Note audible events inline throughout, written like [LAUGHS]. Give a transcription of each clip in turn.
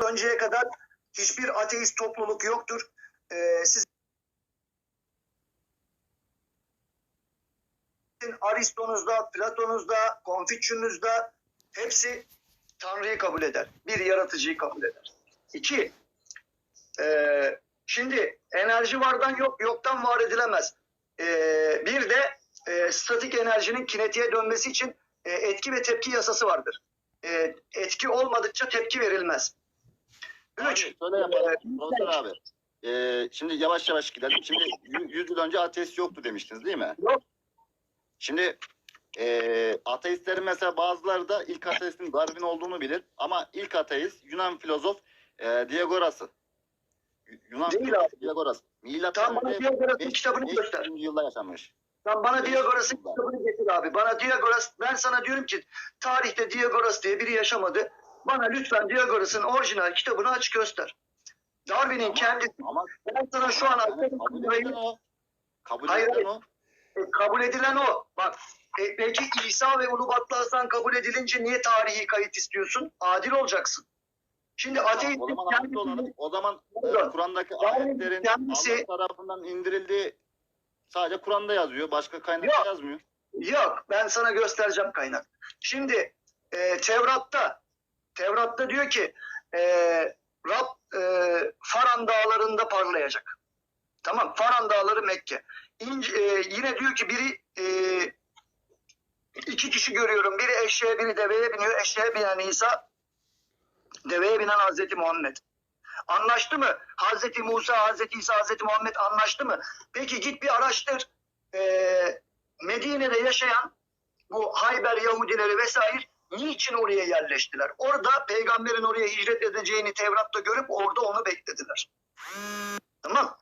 önceye kadar hiçbir ateist topluluk yoktur. Ee, sizin Aristo'nuzda, Platon'uzda, Konfüçyüs'ünüzde hepsi Tanrı'yı kabul eder. Bir yaratıcıyı kabul eder. İki, ee, şimdi enerji vardan yok, yoktan var edilemez. Ee, bir de e, statik enerjinin kinetiğe dönmesi için e, etki ve tepki yasası vardır. E, etki olmadıkça tepki verilmez. Üç, şöyle yapalım. e, Profesör abi. Ee, şimdi yavaş yavaş gidelim. Şimdi 100 yıl önce ateist yoktu demiştiniz değil mi? Yok. Şimdi e, ateistlerin mesela bazıları da ilk ateistin Darwin olduğunu bilir. Ama ilk ateist Yunan filozof e, Diagoras'ı. Yunan Değil filozof abi. Diagoras. Milattan Tamam bana önce Diagoras'ın 5. kitabını göster. yılda yaşamış. Sen bana Beş Diagoras'ın yılda. kitabını getir abi. Bana Diagoras, ben sana diyorum ki tarihte Diagoras diye biri yaşamadı. Bana lütfen Diagoras'ın orijinal kitabını aç göster. Darwin'in kendisi, Ama ben sana şu an kabul edilen o. Kabul Hayır, edilen o. E, kabul edilen o. Bak e, peki İsa ve Ulubatlı Hasan kabul edilince niye tarihi kayıt istiyorsun? Adil olacaksın. Şimdi O ateistin zaman kendisi, O zaman e. Kur'an'daki ayetlerin kendisi- Allah tarafından indirildiği sadece Kur'an'da yazıyor. Başka kaynakta Yok. yazmıyor. Yok ben sana göstereceğim kaynak. Şimdi e, Tevrat'ta Tevrat'ta diyor ki e, Rab e, Faran dağlarında parlayacak. Tamam Faran dağları Mekke. İnce, e, yine diyor ki biri e, iki kişi görüyorum. Biri eşeğe biri deveye biniyor. Eşeğe binen İsa deveye binen Hazreti Muhammed. Anlaştı mı? Hazreti Musa, Hazreti İsa, Hazreti Muhammed anlaştı mı? Peki git bir araştır. Ee, Medine'de yaşayan bu Hayber Yahudileri vesaire niçin oraya yerleştiler? Orada peygamberin oraya hicret edeceğini Tevrat'ta görüp orada onu beklediler. Tamam.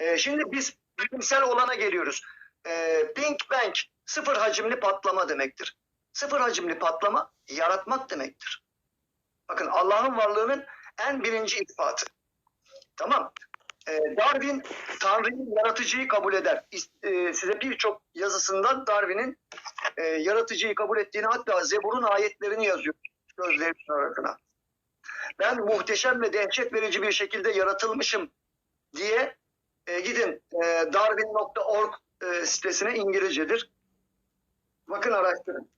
Ee, şimdi biz bilimsel olana geliyoruz. Ee, Big Bang sıfır hacimli patlama demektir. Sıfır hacimli patlama yaratmak demektir. Bakın Allah'ın varlığının en birinci ispatı. Tamam. Ee, Darwin Tanrı'yı yaratıcıyı kabul eder. E, size birçok yazısından Darwin'in e, yaratıcıyı kabul ettiğini hatta Zebur'un ayetlerini yazıyor gözlerinin arasına. Ben muhteşem ve dehşet verici bir şekilde yaratılmışım diye e, gidin e, darwin.org e, sitesine İngilizcedir. Bakın araştırın.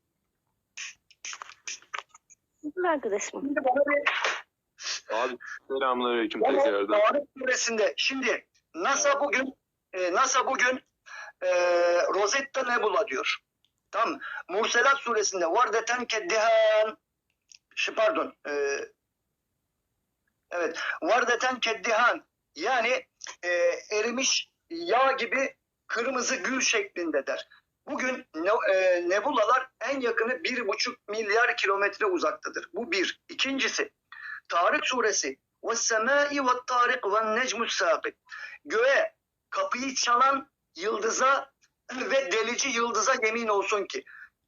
Arkadaşım. Şimdi bana bir Abi selamünaleyküm tekrardan. Tarık suresinde şimdi NASA bugün e, NASA bugün e, Rosetta Nebula diyor. Tamam. Murselat suresinde vardeten keddihan şu pardon e, evet vardeten keddihan yani e, erimiş yağ gibi kırmızı gül şeklinde der. Bugün ne- e, nebulalar en yakını bir buçuk milyar kilometre uzaktadır. Bu bir. İkincisi Tarık suresi ve semai ve tarik ve necmus sakit. Göğe kapıyı çalan yıldıza ve delici yıldıza yemin olsun ki.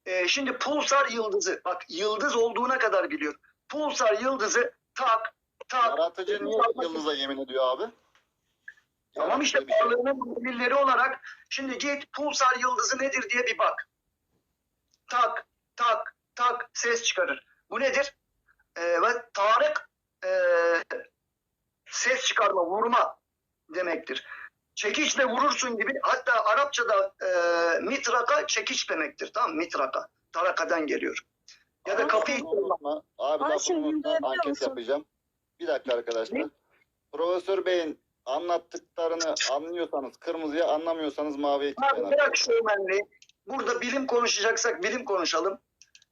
Ee, şimdi pulsar yıldızı bak yıldız olduğuna kadar biliyor. Pulsar yıldızı tak tak. Yaratıcı niye yıldıza yemin ediyor abi? Tamam işte şey. varlığının delilleri olarak şimdi git pulsar yıldızı nedir diye bir bak. Tak tak tak ses çıkarır. Bu nedir? Ee, ve tarık e, ses çıkarma, vurma demektir. Çekiçle vurursun gibi hatta Arapçada e, mitraka çekiç demektir. Tamam mı? mitraka. Tarakadan geliyor. Ya da kapıyı unutma. Abi lafını unutma. duyabiliyor Anket musun? yapacağım. Bir dakika arkadaşlar. Ne? Profesör Bey'in anlattıklarını anlıyorsanız kırmızıya anlamıyorsanız maviye Abi bırak şovmenliği. Burada bilim konuşacaksak bilim konuşalım.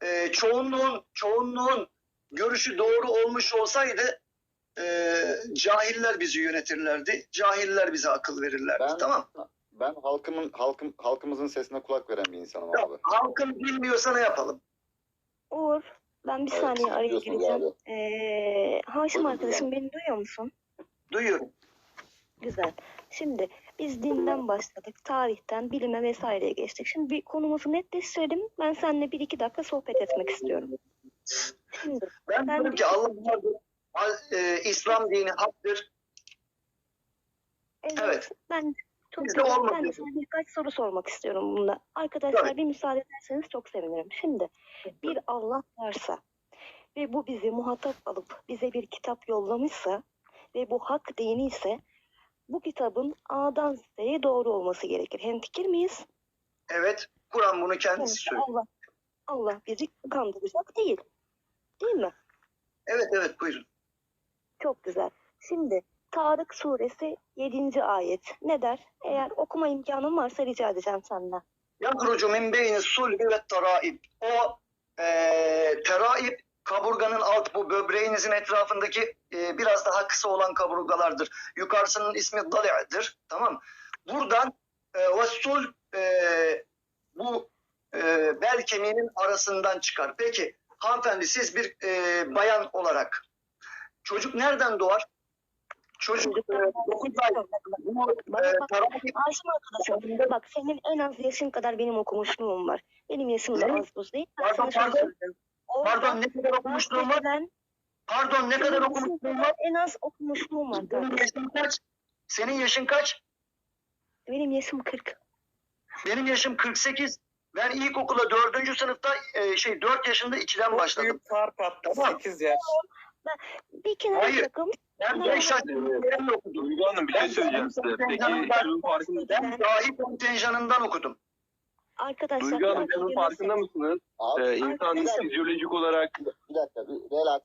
Ee, çoğunluğun çoğunluğun görüşü doğru olmuş olsaydı e, cahiller bizi yönetirlerdi. Cahiller bize akıl verirlerdi. Ben- Tamam. Ben halkımın halkım halkımızın sesine kulak veren bir insanım Ya, abi. halkın bilmiyorsa ne yapalım? Uğur, ben bir Evet, saniye araya gireceğim. abi. Ee, Haşim Buyurun, arkadaşım beni duyuyor musun? Duyuyorum. Güzel. Şimdi biz dinden başladık, tarihten, bilime vesaireye geçtik. Şimdi bir konumuzu netleştirelim. Ben seninle bir iki dakika sohbet etmek istiyorum. Ben Ben diyorum ki Allah vardır. E, İslam dini haktır. evet, Evet. ben çok. Ben de sana birkaç soru sormak istiyorum bunda. Arkadaşlar Tabii. bir müsaade ederseniz çok sevinirim. Şimdi bir Allah varsa ve bu bizi muhatap alıp bize bir kitap yollamışsa ve bu hak dini ise bu kitabın A'dan Z'ye doğru olması gerekir. Hemfikir miyiz? Evet. Kur'an bunu kendisi söylüyor. Allah, Allah bizi kandıracak değil. Değil mi? Evet evet buyurun. Çok güzel. Şimdi Tarık suresi 7. ayet ne der? Eğer okuma imkanın varsa rica edeceğim senden. Yakrucu min beyni sulbi ve teraib. O eee teraib kaburganın alt bu böbreğinizin etrafındaki eee, biraz daha kısa olan kaburgalardır. Yukarısının ismi dali'dir. Tamam. Buradan eee ve sul eee, bu eee, bel kemiğinin arasından çıkar. Peki hanımefendi siz bir eee, bayan olarak çocuk nereden doğar? Çocuk eee, dokuz ay bu eee, teraib Ayşem arkadaşım bak senin en az yaşın kadar benim okumuşluğum var. Benim yaşım da Ne? az buz değil. Ben Pardon, sana pardon. söyleyeyim. Pardon ne kadar okumuşluğum var? bahsedilen Pardon ne kadar senin yaşın okumuşluğum var? kadar en az okumuşluğum var. Senin yaşın kaç? Senin yaşın kaç? Benim yaşım 40. Benim yaşım 48. Ben ilkokula 4. sınıfta e, şey 4 yaşında 2'den Çok başladım. büyük fark attı. Tamam. 8 yaş. Bir kenara Hayır. bırakalım. Ben 5 yaşında okudum. Duygu Hanım bir şey söyleyeceğim size. Peki şunun farkında, Ben dahi kontenjanından okudum. Arkadaşlar Duygu Hanım şunun farkında mısınız? Abi Ee, insan fizyolojik olarak bir dakika bir relax.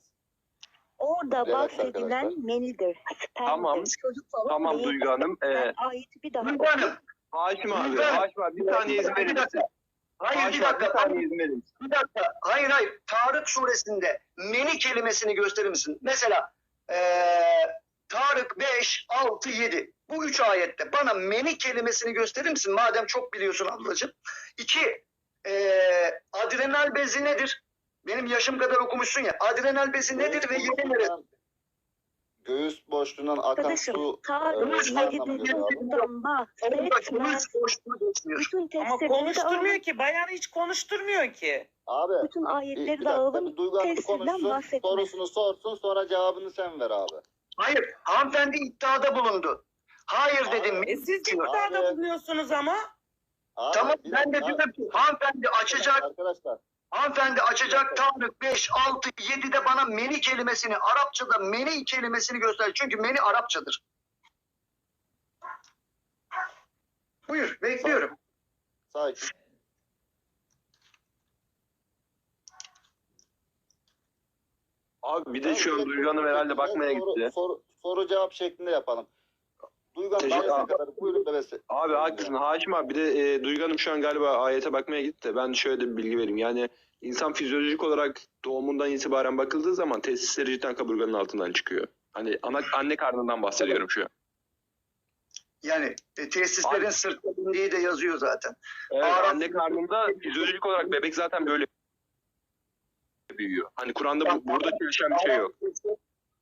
Orada Evet bahsedilen arkadaşlar. menidir, spermdir, Tamam. çocuk falan tamam değil. Duygu Hanım. Ben Ee, ayeti bir daha Duygu Hanım. Haşim abi. Haşim abi bir saniye izin verir misin? Hayır bir dakika. misin? Bir dakika. Hayır hayır. Tarık suresinde meni kelimesini gösterir misin? Mesela eee Tarık 5, 6, 7. Bu üç ayette bana meni kelimesini gösterir misin? Madem çok biliyorsun ablacığım. İki, eee adrenal bezi nedir? Benim yaşım kadar okumuşsun ya. Adrenal bezi nedir ve yeri neresi? Göğüs boşluğundan akan Arkadaşım su Tarık Göğüs yedide anlamı boşluğu- geliyor abi. çocuktan Orada bahsetmez. Bütün Ama konuşturmuyor ki. Bayan hiç konuşturmuyor ki. Abi Bütün bir, bir ayetleri de dakika alalım. bir Duygu Hanım konuşsun. bahsetmez. Sorusunu sorsun sonra cevabını sen ver abi. Hayır. Hanımefendi iddiada bulundu. Hayır dedim. E siz Abi. iddiada bulunuyorsunuz ama. Abi, Tamam ben de dedim ki hanımefendi açacak Arkadaşlar Hanımefendi açacak Tarık 5, 6, 7'de bana meni kelimesini, Arapçada meni kelimesini göster. Çünkü meni Arapçadır. Buyur, bekliyorum. sakin. Abi bir de şu an Duygu Hanım herhalde bakmaya soru, gitti. Soru, soru cevap şeklinde yapalım. Duygu Hanım Teşekkür- nereye kadar? Buyurun bebesi. Abi haklısın Haşim abi bir de e, Duygu Hanım şu an galiba ayete bakmaya gitti de ben şöyle de bir bilgi vereyim. Yani insan fizyolojik olarak doğumundan itibaren bakıldığı zaman testisleri cidden kaburganın altından çıkıyor. Hani ana, anne karnından bahsediyorum şu an. Yani e, tesislerin sırtı indiği de yazıyor zaten. Evet, Ağrı- anne karnında [LAUGHS] fizyolojik olarak bebek zaten böyle büyüyor. Hani Kur'an'da bu, burada çalışan bir şey yok.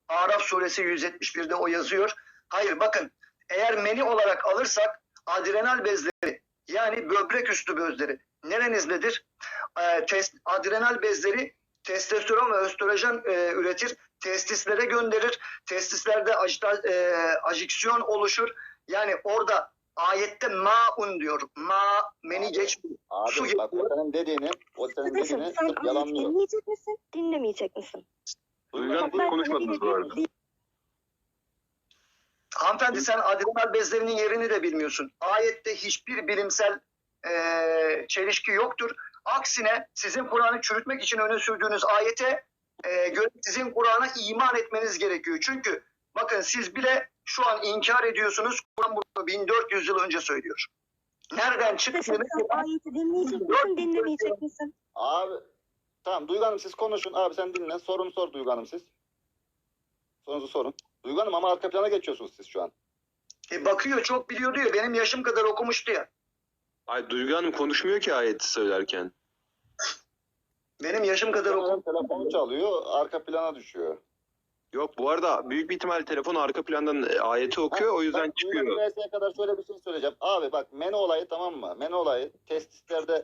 Araf suresi 171'de o yazıyor. Hayır bakın eğer meni olarak alırsak adrenal bezleri yani böbrek üstü bezleri nerenizdedir? Ee, tes- adrenal bezleri testosteron ve östrojen e, üretir. Testislere gönderir. Testislerde ajita- e, ajiksiyon oluşur. Yani orada ayette maun diyor. Ma meni geçmiyor. Abi Su bak o senin dediğini, o senin dediğini yalanlıyor. dinleyecek misin? Dinlemeyecek misin? Ben konuşmadınız bu arada. Hanımefendi sen adrenal bezlerinin yerini de bilmiyorsun. Ayette hiçbir bilimsel eee, çelişki yoktur. Aksine sizin Kur'an'ı çürütmek için öne sürdüğünüz ayete eee, göre sizin Kur'an'a iman etmeniz gerekiyor. Çünkü bakın siz bile şu an inkar ediyorsunuz. Kur'an bunu 1400 yıl önce söylüyor. Nereden çıktığını ayeti dinleyecek misin? Dinlemeyecek misin? Abi tamam Duygu Hanım siz konuşun. Abi sen dinle. Sorunu sor Duygu Hanım siz. Sorunuzu sorun. Duygu Hanım ama arka plana geçiyorsunuz siz şu an. E, bakıyor çok biliyor diyor. Benim yaşım kadar okumuştu ya. Ay Duygu Hanım konuşmuyor ki ayeti söylerken. Benim yaşım kadar Duygu Hanım okumuştu. telefonu çalıyor. Arka plana düşüyor. Yok bu arada büyük bir ihtimal telefon arka plandan e, ayeti okuyor o yüzden çıkıyor. VS'ye kadar şöyle bir şey söyleyeceğim. Abi bak meno olayı tamam mı? Meno olayı testislerde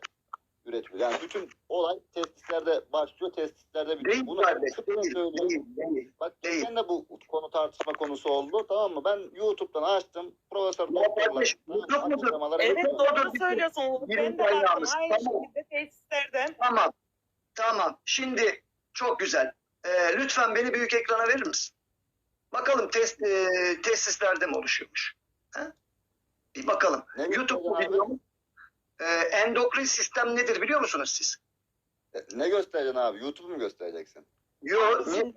üretiliyor. Yani bütün olay testislerde başlıyor, testislerde bitiyor. Değil Bunu kardeş. Değil, değil, değil. Bak Değil. geçen de bu konu tartışma konusu oldu tamam mı? Ben YouTube'dan açtım. Profesör Ya doktorlar kardeş, YouTube mudur? Evet doğru. söylüyorsun. Ben de baktım aynı Tamam. şekilde tesislerden. Tamam. Tamam. Şimdi çok güzel. e, lütfen beni büyük ekrana verir misin? Bakalım test, e, tesislerde mi oluşuyormuş? Ha? Bir bakalım. Ne YouTube mu biliyor mu? E, endokrin sistem nedir biliyor musunuz siz? E, Ne göstereceksin abi? YouTube mu göstereceksin? Yok. Ben,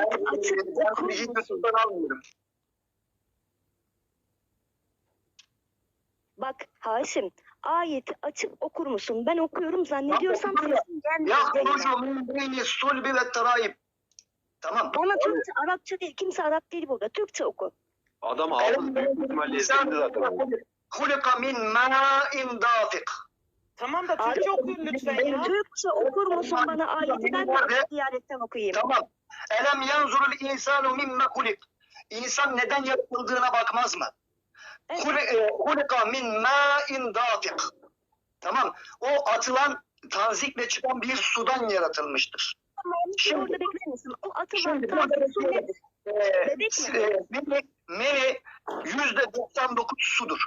ayet açıp ben okur bilgi musun? YouTube'dan almıyorum. Bak Haşim ayeti açıp okur musun? Ben okuyorum zannediyorsam okuyorum. sesin gelmiyor. Ya min beyni sulbi ve tarayip. Tamam. Bana Türkçe, Arapça değil. Kimse Arap değil burada. Türkçe oku. Adam hafız büyük ihtimalle ezberinde zaten. Hulika min ma'in dafik. Tamam da Abi, Türkçe okuyun lütfen ya. Türkçe okur musun bana ayeti? Ben de diyanetten okuyayım. Tamam. Elem yanzurul insanu mimme hulik. İnsan neden yaratıldığına bakmaz mı? Evet. Huli- e, Hulika min ma'in dafik. Tamam. O atılan tanzikle çıkan bir sudan yaratılmıştır. Tamam, Şimdi- orada bekler misin? O atılan taze su nedir? Ee, Bebek mi? e, meni, meni yüzde 99 sudur.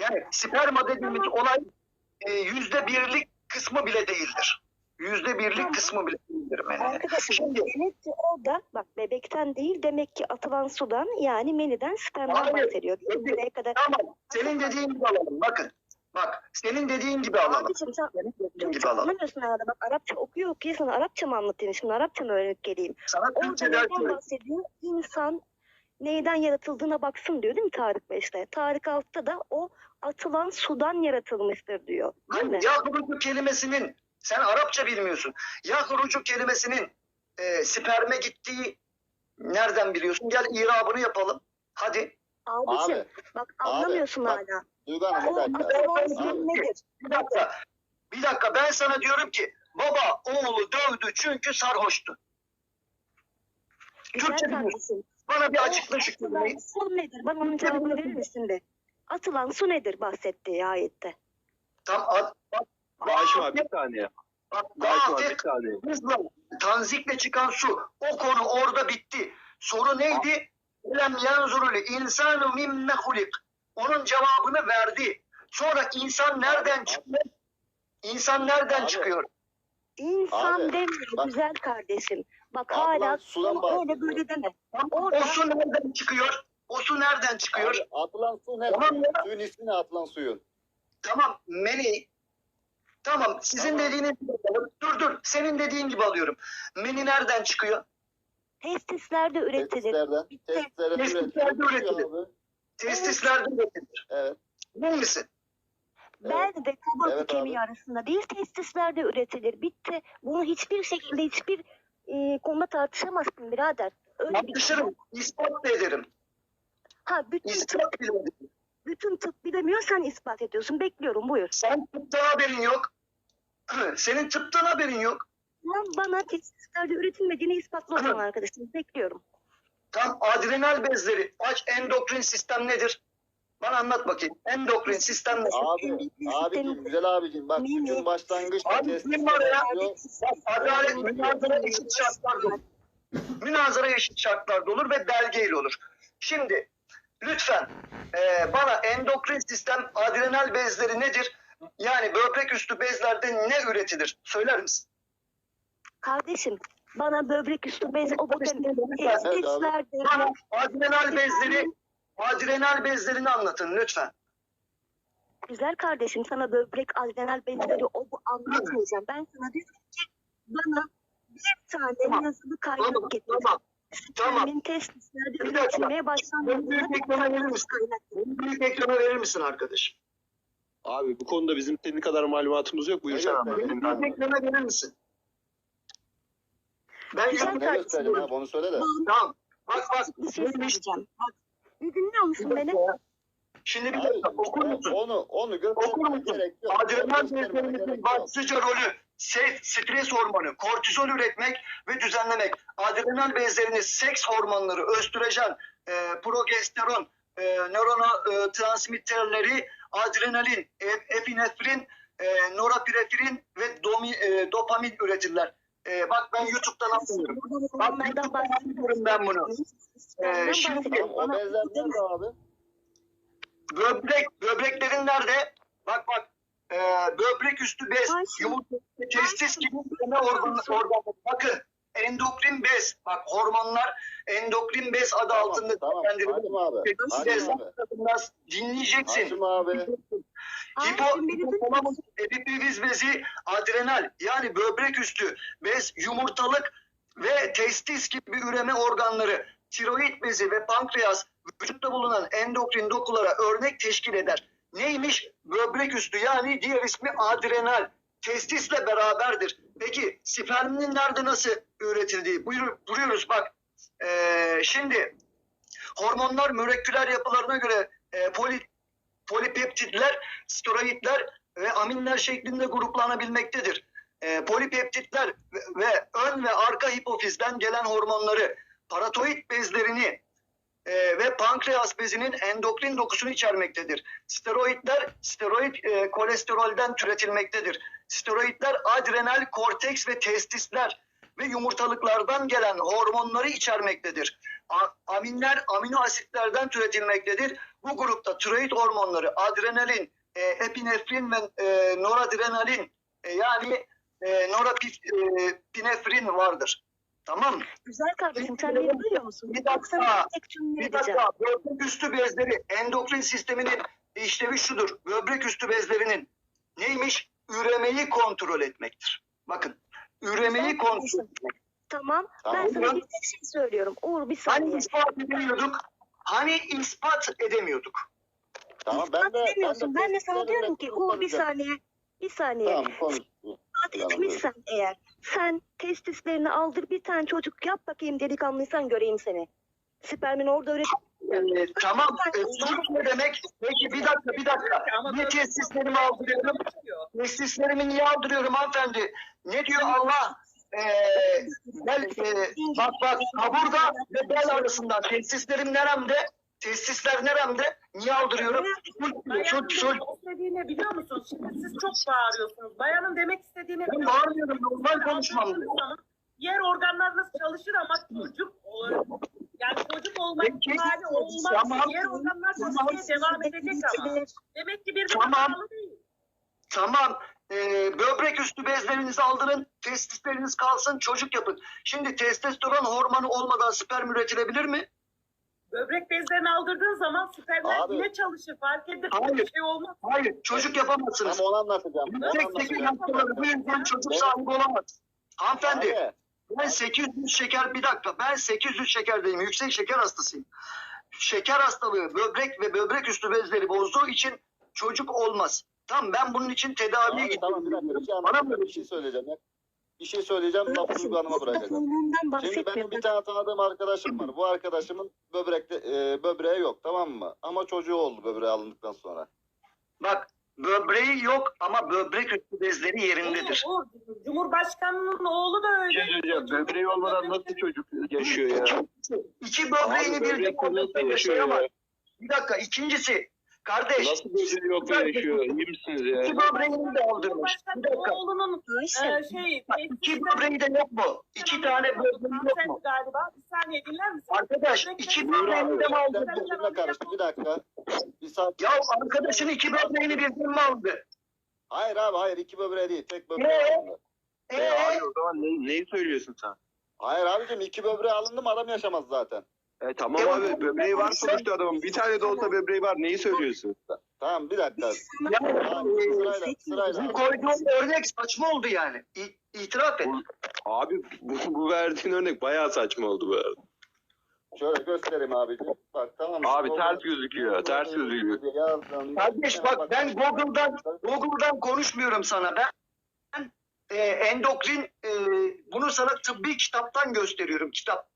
Yani sperma dediğimiz olay e, yüzde birlik kısmı bile değildir. Yüzde birlik kısmı bile değildir meni. Arkadaşım Şimdi- demek ki orada bak bebekten değil demek ki atılan sudan yani meniden spermden Hayır, bahsediyor. Değil mi? Buraya kadar. Tamam. Senin dediğin gibi alalım. Bakın. Bak. Senin dediğin gibi alalım. Abicim sen Senin dediğin gibi alalım. anlamıyorsun herhalde. Bak Arapça okuyor okuyor sana Arapça mı anlatayım şimdi Arapça mı öğrenip geleyim? Sana Orada neyden bahsediyor? İnsan neyden yaratıldığına baksın diyor değil mi Tarık Beş'te? Tarık Altta da o atılan sudan yaratılmıştır diyor. Değil mi? Yahrucu kelimesinin sen Arapça bilmiyorsun. Yahrucu kelimesinin e, sperme gittiği nereden biliyorsun? Gel irabını yapalım. Hadi. Abicim Abi, bak abi, anlamıyorsun bak. hala. Duygu Hanım O bir dakika. atılan Abi. su nedir? Bir dakika. Bir dakika ben sana diyorum ki baba oğlu dövdü çünkü sarhoştu. Güzel Türkçe. Bana bir açıkla şu kelimeyi. Bana onun cevabını verir misin de? Atılan su nedir bahsettiği ayette? Tam Haşim abi bir saniye. bak, Haşim abi bir saniye. hızla, tanzikle çıkan su. O konu orada bitti. Soru neydi? Lem yanzurul insanu mimme hulik. Onun cevabını verdi. Sonra insan nereden çıkıyor? İnsan nereden Abi. çıkıyor? İnsan Abi, demiyor bak. güzel kardeşim. Bak Abla, hala sudan öyle böyle deme. O su nereden çıkıyor? O su nereden çıkıyor? Abi, atılan su ne? Tamam ya. Suyun ismi ne atılan suyun? Tamam meni. Tamam sizin Tamam. dediğiniz gibi alalım. Dur dur senin dediğin gibi alıyorum. Meni nereden çıkıyor? testislerde üretilir. Testislerden. Testislerden Testislerde üretilir. üretilir. Abi. Testislerde üretilir. Evet. Değil misin? Bel ve kaburga Evet kemiği arasında değil testislerde üretilir. Bitti. Bunu hiçbir şekilde hiçbir e, konuda tartışamazsın birader. Öyle bir Tartışırım. ispat ederim. Ha bütün tıp, İspat ederim. bütün tıp bilemiyorsan ispat ediyorsun. Bekliyorum buyur. Sen tıptan haberin yok. Senin tıptan haberin yok. [CLEARS THROAT] Sen bana testislerde üretilmediğini ispatla o zaman arkadaşım. Bekliyorum. Tam adrenal bezleri. Aç endokrin sistem nedir? Bana anlat bakayım. Endokrin sistem nedir? Abi, abicim, güzel abicim. Bak Mini. bütün başlangıçta Abi, testisler kim var ya? adalet münazara eşit şartlarda olur. Münazara eşit şartlarda olur ve belgeyle olur. Şimdi lütfen e, bana endokrin sistem adrenal bezleri nedir? Yani böbrek üstü bezlerde ne üretilir? Söyler misin? Kardeşim bana böbrek üstü bez o bakın Bana adrenal bezleri adrenal bezlerini anlatın lütfen. Güzel kardeşim sana böbrek adrenal bezleri o bu anlatmayacağım. Ben sana diyorum ki bana bir tane Tamam. yazılı kaynak Tamam, getir. tamam. Tamam. Bir dakika. başlandığında büyük ekrana verir misin? büyük ekrana verir misin arkadaşım? Abi bu konuda bizim senin kadar malumatımız yok. Buyur sen. Bunu Senin büyük ekrana verir misin? Ben Güzel Ne göstereceğim abi onu söyle de. Tamam. Bak bak. bir şey söyleyeceğim. Bak bir dinliyor musun beni? Şimdi bir Abi, dakika okur musun? Onu, onu Okur göstermeye musun? gerek yok. Adrenal Göstermeye bezlerimizin gerek yok. başlıca rolü stres hormonu, kortizol üretmek ve düzenlemek. Adrenal bezlerini seks hormonları, östrojen, e, progesteron, e, nörotransmitterleri, adrenalin, e- epinefrin, e, norepinefrin ve domi, e, dopamin üretirler. E, bak ben YouTube'dan anlıyorum. Bak YouTube'dan bahsediyorum. anlıyorum ben bunu. Ee, şimdi- o bezler nerede abi? Böbrek, böbreklerin nerede? Bak bak. Ee, böbrek üstü bez, yumurta, testis gibi eme organı, organı. Bakın endokrin bez. Bak hormonlar endokrin bez adı Tamam, altında tamam. Hakim abi. Tarafından dinleyeceksin. Abi. Hipotalamus epifiz bezi, adrenal yani böbrek üstü bez, yumurtalık ve testis gibi üreme organları, tiroid bezi ve pankreas vücutta bulunan endokrin dokulara örnek teşkil eder. Neymiş? Böbrek üstü yani diğer ismi adrenal. Testisle beraberdir. Peki sperminin nerede nasıl üretildiği? Buyur, buyuruyoruz bak. Ee, şimdi hormonlar moleküler yapılarına göre e, poli, polipeptitler, steroidler ve aminler şeklinde gruplanabilmektedir. E, polipeptitler ve, ve ön ve arka hipofizden gelen hormonları, paratoid bezlerini e, ve pankreas bezinin endokrin dokusunu içermektedir. Steroidler steroid e, kolesterolden türetilmektedir. Steroidler adrenal korteks ve testisler ve yumurtalıklardan gelen hormonları içermektedir. A- aminler amino asitlerden türetilmektedir. Bu grupta tiroid hormonları, adrenalin, e, epinefrin ve e, noradrenalin e, yani e, norepinefrin vardır. Tamam mı? Güzel kardeşim sen beni duyuyor musun? Bir dakika. Tek cümle Bir edeceğim. dakika böbrek üstü bezleri endokrin sisteminin işlevi şudur. Böbrek üstü bezlerinin neymiş? Üremeyi kontrol etmektir. Bakın üremeyi kontrol etmek. Tamam. Tamam. Ben sana bir tek şey söylüyorum. Uğur bir Hani saniye. ispat edemiyorduk? Hani ispat edemiyorduk? Tamam ben İspat de edemiyorsun. Ben de sana diyorum ki Uğur bir saniye. Bir saniye. Tamam konuş. İspat etmişsen eğer sen testislerini aldır bir tane çocuk yap bakayım delikanlıysan göreyim seni. Spermin orada üret. Ee, tamam. E, sulh ne demek? Peki bir dakika bir dakika. Niye testislerimi aldırıyorum? Testislerimi niye aldırıyorum hanımefendi? Ne diyor Allah? Ee, bel, e, bak bak kaburga ve bel arasında testislerim neremde? Testisler neremde? Niye aldırıyorum? Sulh, sulh. demek istediğini biliyor musunuz? Şimdi siz çok bağırıyorsunuz. Bayanın demek istediğini Ben biliyor musunuz? bağırmıyorum normal konuşmam. Diğer organlarınız çalışır ama çocuk olur. Yani çocuk olma Peki, ihtimali olmaz. tamam. Diğer organlar Tamam. çalışmaya devam edecek ama. Demek ki birbirine Tamam. bağlı değil. Tamam. Ee, böbrek üstü bezlerinizi aldırın, testisleriniz kalsın, çocuk yapın. Şimdi testosteron hormonu olmadan sperm üretilebilir mi? Böbrek bezlerini aldırdığın zaman spermler Abi. yine çalışır. Fark edip Hayır. bir şey olmaz. Hayır, çocuk yapamazsınız. Tam onu anlatacağım. Onu Yüksek anlatacağım. şeker hastaları bu yüzden çocuk Evet. sahibi olamaz. Hanımefendi, Hayır. ben 800 şeker, bir dakika, ben 800 şekerdeyim, yüksek şeker hastasıyım. Şeker hastalığı, böbrek ve böbrek üstü bezleri bozduğu için çocuk olmaz. Tamam, ben bunun için tedaviye Abi, tamam bir gidiyorum. dakika bir şey Bana anlatacağım. mı? Bir şey söyleyeceğim. ya. Bir şey söyleyeceğim. Lafı Duygu Hanım'a bırakacağım. Şimdi benim bir tane tanıdığım arkadaşım var. Bu arkadaşımın böbrekte e, böbreği yok tamam mı? Ama çocuğu oldu böbreği alındıktan sonra. Bak, böbreği yok ama böbrek üstü bezleri yerindedir. O, o Cumhurbaşkanının oğlu da öyle. Bir şey söyleyeceğim. Böbreği olmadan nasıl çocuk yaşıyor ya? İki böbreğini nasıl olmasa yaşıyor ya? Bir dakika, ikincisi, kardeş, Nasıl böbreği yok da yaşıyor? İyi misiniz ya? iki böbreğini de aldırmış. Bir dakika, oğlunun Ayşe. e, şey iki böbreği de yok mu? İki tane böbreği yok mu? galiba bir saniye dinler misin? Arkadaş, iki böbreğini de mi Bir dakika karıştı. Bir dakika. Bir saat. Ya arkadaşın iki böbreğini birden mi aldı? Hayır abi hayır iki böbreği değil. Tek böbreği Ee? alındı. E, Ee, abi o zaman ne, neyi söylüyorsun sen? Hayır abicim iki böbreği alındı mı adam yaşamaz zaten. E, tamam E, abi böbreği var sonuçta adamın. Bir tane de olsa böbreği var. Neyi söylüyorsun? Tamam bir dakika. ya, Tamam, sırayla sırayla. bu koyduğun örnek saçma oldu yani. İ- İtiraf et. Abi bu, bu verdiğin örnek bayağı saçma oldu bu arada. Şöyle göstereyim abicim. Bak tamam. Abi Google- ters gözüküyor. Ters gözüküyor. Yazdım. Kardeş bak ben Google'dan Google'dan konuşmuyorum sana. Ben, ben e, endokrin e, bunu sana tıbbi kitaptan gösteriyorum kitap.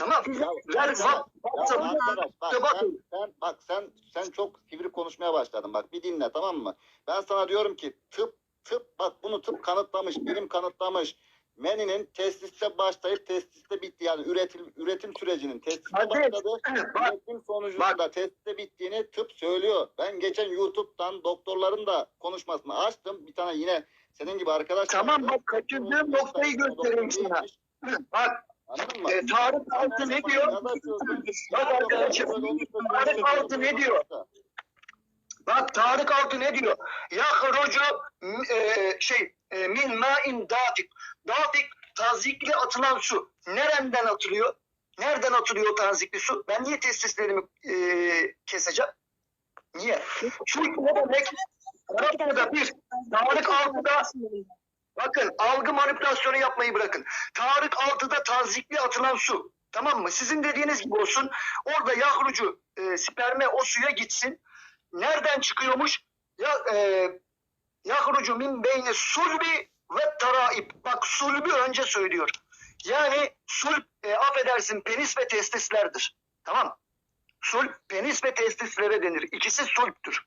Tamam. Güzel. Ver Ya, bak. Ya bak Bak. sen, sen bak sen sen çok sivri konuşmaya başladın bak bir dinle tamam mı? Ben sana diyorum ki tıp tıp bak bunu tıp kanıtlamış bilim kanıtlamış. Meninin testiste başlayıp testiste bitti yani üretim üretim sürecinin testiste Kardeş, başladı. [CLEARS THROAT] bak. Üretim sonucunda testte bittiğini tıp söylüyor. Ben geçen YouTube'dan doktorların da konuşmasını açtım. Bir tane yine senin gibi arkadaş Tamam, vardı. bak, kaçırdığım noktayı göstereyim sana. [CLEARS THROAT] Bak Anladın mı? e, Tarık Altı ne diyor? Bak arkadaşım Tarık Altı ne diyor? Bak Tarık Altı ne diyor? Yahrucu e, şey e, min ma'in dafik. Dafik tazikli atılan su nereden atılıyor? Nereden atılıyor o tazikli su? Ben niye testislerimi e, keseceğim? Niye? Çünkü ne demek? Arapçada bir, Tarık altıda bakın algı manipülasyonu yapmayı bırakın. Tarık altıda tazikli atılan su. Tamam mı? Sizin dediğiniz gibi olsun. Orada yahrucu e, sperme o suya gitsin. Nereden çıkıyormuş? Ya e, yahrucu min beyni sulbi ve taraib. Bak sulbi önce söylüyor. Yani sulp e, affedersin penis ve testislerdir. Tamam. Sulp penis ve testislere denir. İkisi sulptür.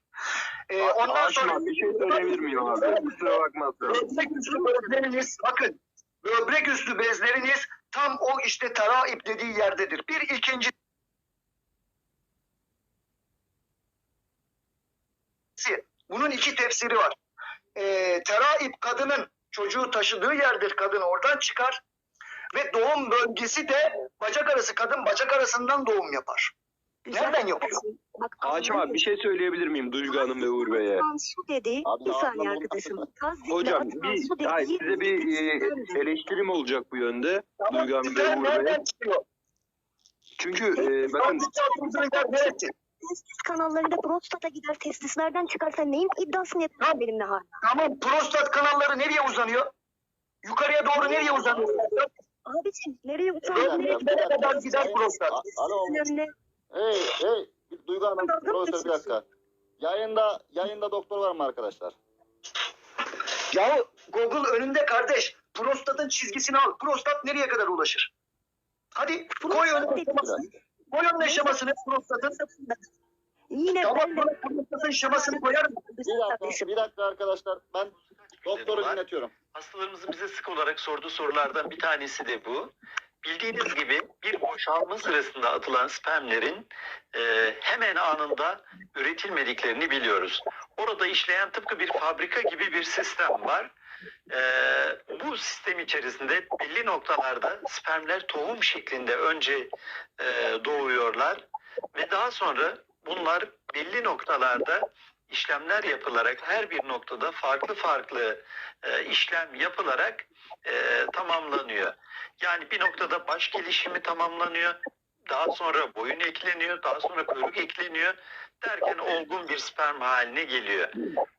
E, ondan Haşim sonra bir şey söyleyebilir miyim abi? Kusura bakmazsın. böbrek üstü bezleriniz bakın böbrek üstü bezleriniz tam o işte taraip dediği yerdedir. Bir ikinci bunun iki tefsiri var. Ee, teraip kadının çocuğu taşıdığı yerdir. Kadın oradan çıkar. Ve doğum bölgesi de bacak arası. Kadın bacak arasından doğum yapar. Nereden yapıyor? Bak, Haşim abi bir şey söyleyebilir miyim Duygu Hanım ve Uğur Bey'e? Su dedi. Abi, bir saniye arkadaşım. Hocam bir, hayır, size bir e, eleştirim olacak bu yönde. Tamam, Duygu Hanım ve Uğur Bey. nereden çıkıyor? Çünkü e, bakın? Testis kanallarında prostata gider testislerden çıkarsa neyin iddiasını yapıyorsun benimle hala? Tamam prostat kanalları nereye uzanıyor? Yukarıya doğru nereye uzanıyor? Abiciğim nereye dakika, nereye kadar gider prostat? Alo. Hey hey. Duygu Hanım, mı profesör bir dakika. Yayında, yayında doktor var mı arkadaşlar? Ya Google önünde kardeş. Prostatın çizgisini al. Prostat nereye kadar ulaşır? Hadi koy önüne şemasını. Koy önüne şemasını prostatın. Yine Tamam ben de prostatın şemasını koyar mısın? Bir dakika, bir dakika arkadaşlar. Ben doktoru dinletiyorum. Hastalarımızın bize sık olarak sorduğu sorulardan bir tanesi de bu. Bildiğiniz gibi bir boşalma sırasında atılan spermlerin e, hemen anında üretilmediklerini biliyoruz. Orada işleyen tıpkı bir fabrika gibi bir sistem var. E, bu sistem içerisinde belli noktalarda spermler tohum şeklinde önce e, doğuyorlar ve daha sonra bunlar belli noktalarda işlemler yapılarak her bir noktada farklı farklı e, işlem yapılarak e, tamamlanıyor. Yani bir noktada baş gelişimi tamamlanıyor. Daha sonra boyun ekleniyor. Daha sonra kuyruk ekleniyor. Derken olgun bir sperm haline geliyor.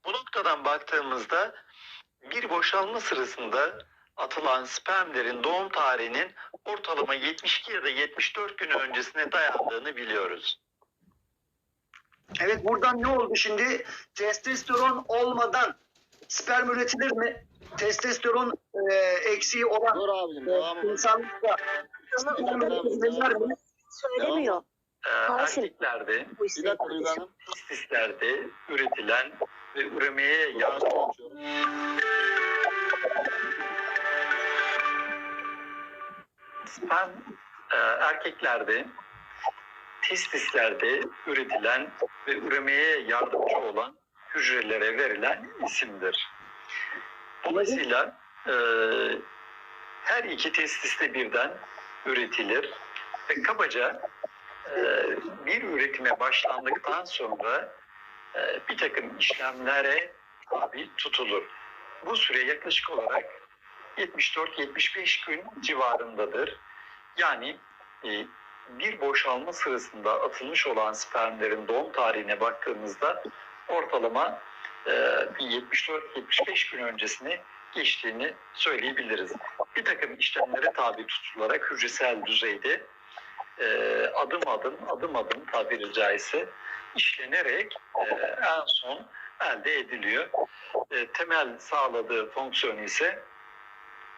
Bu noktadan baktığımızda bir boşalma sırasında atılan spermlerin doğum tarihinin ortalama 72 ya da 74 gün öncesine dayandığını biliyoruz. Evet buradan ne oldu şimdi? Testosteron olmadan sperm üretilir mi? Testosteron e, eksiği olan Dur abicim, e, devam edelim. insanlıkta söylemiyor. Ee, Hasim. erkeklerde, Bu Bir işte dakika Duygu kardeşim. Hanım. testislerde üretilen ve üremeye yardım Yardımcı açıyorum. sperm e, erkeklerde testislerde üretilen ve üremeye yardımcı olan hücrelere verilen isimdir. Dolayısıyla e, her iki testiste birden üretilir ve kabaca e, bir üretime başlandıktan sonra e, bir takım işlemlere tabi tutulur. Bu süre yaklaşık olarak 74-75 gün civarındadır. Yani e, bir boşalma sırasında atılmış olan spermlerin doğum tarihine baktığımızda ortalama 74-75 gün öncesine geçtiğini söyleyebiliriz. Bir takım işlemlere tabi tutularak hücresel düzeyde e, adım adım adım adım tabiri caizse işlenerek e, en son elde ediliyor. E, temel sağladığı fonksiyon ise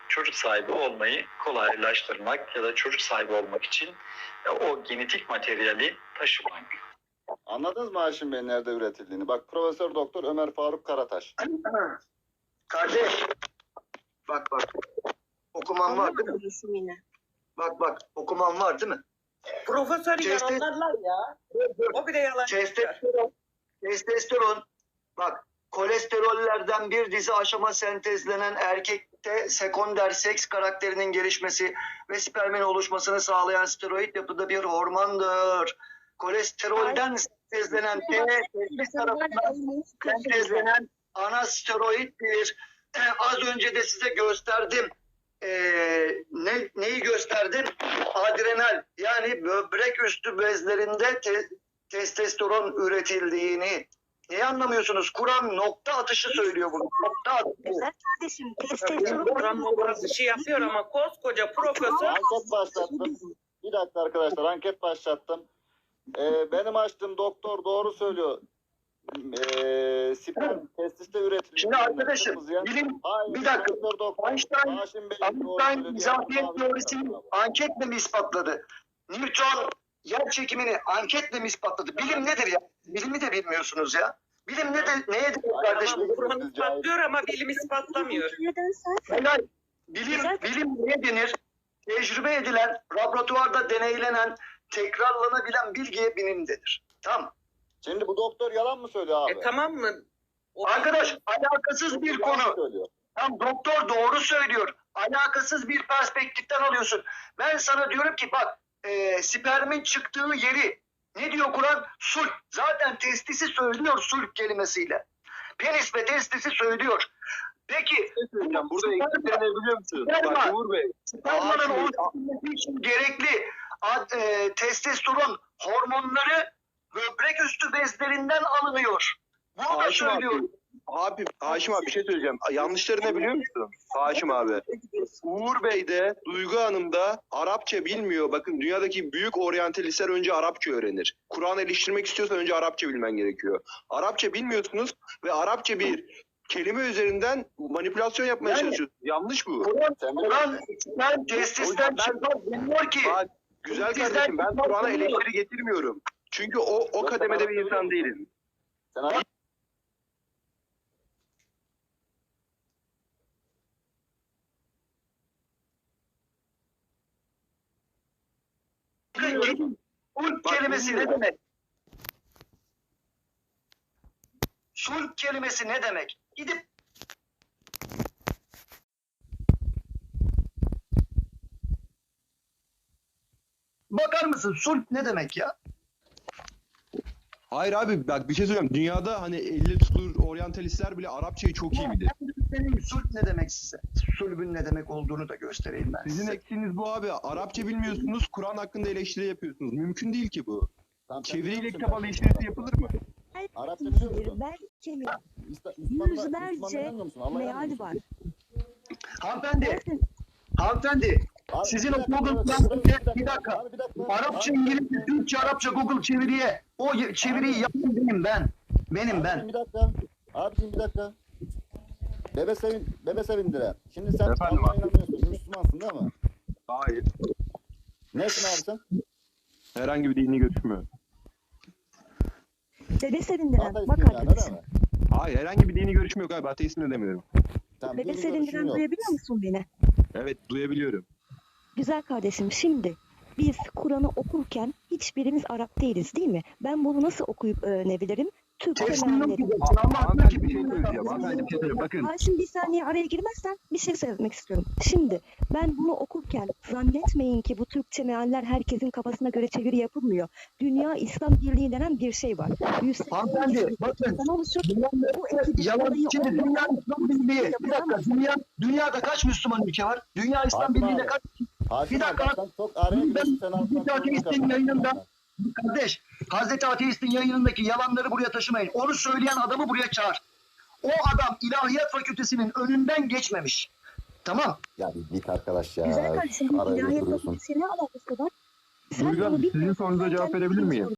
çocuk sahibi olmayı kolaylaştırmak ya da çocuk sahibi olmak için o genetik materyali taşımak. Anladınız mı Haşim Bey nerede üretildiğini? Bak Profesör Doktor Ömer Faruk Karataş. [CLEARS THROAT] Kardeş bak bak okuman var değil mi? Yine. Bak bak okuman var değil mi? Profesörü Testi- yalanlarlar ya. O bile yalan. Testosteron, testosteron bak kolesterollerden bir dizi aşama sentezlenen erkekte sekonder seks karakterinin gelişmesi ve spermin oluşmasını sağlayan steroid yapıda bir hormondur. Kolesterolden sentezlenen T testis tarafından sentezlenen ana steroiddir. Eh, Az önce de size gösterdim. eee, ne, neyi gösterdin? Adrenal yani böbrek üstü bezlerinde te- testosteron üretildiğini. Neyi anlamıyorsunuz? Kur'an nokta atışı söylüyor bunu. Nokta atışı. Güzel kardeşim testosteron nokta dışı yapıyor ama koskoca profesör Anket başlattım. Bir dakika arkadaşlar anket başlattım. Ee, benim açtığım doktor doğru söylüyor. Ee, sperm testiste üretiliyor. Şimdi arkadaşım bilim Hayır, bir dakika. doktor, doktor. Einstein- Einstein izafiyet teorisini anketle mi ispatladı? Newton yer çekimini anketle mi ispatladı? Bilim nedir ya? Bilimi de bilmiyorsunuz ya. Bilim nedir? Neye denir kardeşim? Kur'an ispatlıyor ama bilim ispatlamıyor. Helal. Bilim, bilim neye denir? Tecrübe edilen, laboratuvarda deneylenen, tekrarlanabilen bilgiye bilim denir. Tamam. Şimdi bu doktor yalan mı söylüyor abi? E tamam mı? O Arkadaş alakasız bir konu. söylüyor. Tam doktor doğru söylüyor. Alakasız bir perspektiften alıyorsun. Ben sana diyorum ki bak e, spermin çıktığı yeri ne diyor Kur'an? Sulh. Zaten testisi söylüyor sulh kelimesiyle. Penis ve testisi söylüyor. Peki Hocam burada eksikleri ne biliyor musunuz? Sperma. Bak Uğur Bey. spermanın Abi, oluşturulması için gerekli ad- e, testosteron hormonları böbrek üstü bezlerinden alınıyor. Bunu da Haşim abi, söylüyorum. abi, Haşim abi bir şey söyleyeceğim. Yanlışları ne biliyor musun? Haşim abi. Uğur Bey de Duygu Hanım da Arapça bilmiyor. Bakın dünyadaki büyük oryantalistler önce Arapça öğrenir. Kur'an eleştirmek istiyorsan önce Arapça bilmen gerekiyor. Arapça bilmiyorsunuz ve Arapça bir kelime üzerinden manipülasyon yapmaya Yani- çalışıyorsunuz. Yanlış bu. Kur'an, Kur'an ben testisten çıkmaz demiyor ki. Güzel kardeşim ben Kur'an'a eleştiri getirmiyorum. Çünkü o o Yok, kademede bir insan değilim. Sen Bak, kelimesi ne demek? Sulh kelimesi ne demek? Gidip Bakar mısın? Sulh ne demek ya? Hayır abi bak bir şey söyleyeyim. Dünyada hani elle tutulur oryantalistler bile Arapçayı çok iyi bilir. Ben göstereyim sulh ne demek size. Sulhün ne demek olduğunu da göstereyim ben Sizin size. eksiğiniz bu abi. Arapça bilmiyorsunuz, Kur'an hakkında eleştiri yapıyorsunuz. Mümkün değil ki bu. Tamam, sen Çeviriyle musun kitap ben- eleştirisi yapılır mı? Arapça biliyor musun? Belki mi? İsta- Yüzlerce Müslümanlar inanmıyor musun? Allah'a inanmıyor meal musun? var. Hanımefendi, hanımefendi. Sizin o Google bir Translate- dakika, bir dakika. Arapça, İngilizce, Türkçe, Arapça Google çeviriye. O çeviriyi yapan benim ben. Benim ben. Bir dakika. Abicim bir dakika. Bebe sevin, bebe sevindire. Şimdi sen Efendim abi? inanmıyorsun. Müslümansın değil mi? Hayır. Nesin abi sen? Herhangi bir dini götürmüyor. Bebe sevindiren. Bak yani, arkadaşım. mi? Hayır herhangi bir dini görüşüm yok abi. Ateistim de demiyorum. Tamam, Bebe dini görüşün sevindiren yok. duyabiliyor musun beni? Evet duyabiliyorum. Güzel kardeşim şimdi biz Kur'an'ı okurken hiçbirimiz Arap değiliz değil mi? Ben bunu nasıl okuyup öğrenebilirim? Türkçe mealleri. Hanımefendi bir şey söyleyeceğim. Hanımefendi bir şey söyleyeceğim. Bakın Haşim bir saniye araya girmezsen bir şey söylemek istiyorum. Şimdi ben bunu okurken zannetmeyin ki bu Türkçe mealler herkesin kafasına göre çeviri yapılmıyor. Dünya İslam Birliği denen bir şey var. 180 Hanımefendi bakın. Bu Yalan şimdi dünya İslam Birliği. Bir dakika dünya, dünyada kaç Müslüman ülke var? Dünya İslam Birliği'nde kaç? Hakim Bir dakika. Sen çok araya. Sen bir ateistin yayınında- Kardeş Hazreti Ateist'in yayınındaki yalanları buraya taşımayın. Onu söyleyen adamı buraya çağır. O adam ilahiyat fakültesinin önünden geçmemiş. Tamam. Ya bir git arkadaş ya. Güzel kardeşim ilahiyat götürüyorsun. fakültesi ne alakası var? Duygu Hanım, sizin sorunuza cevap verebilir miyim?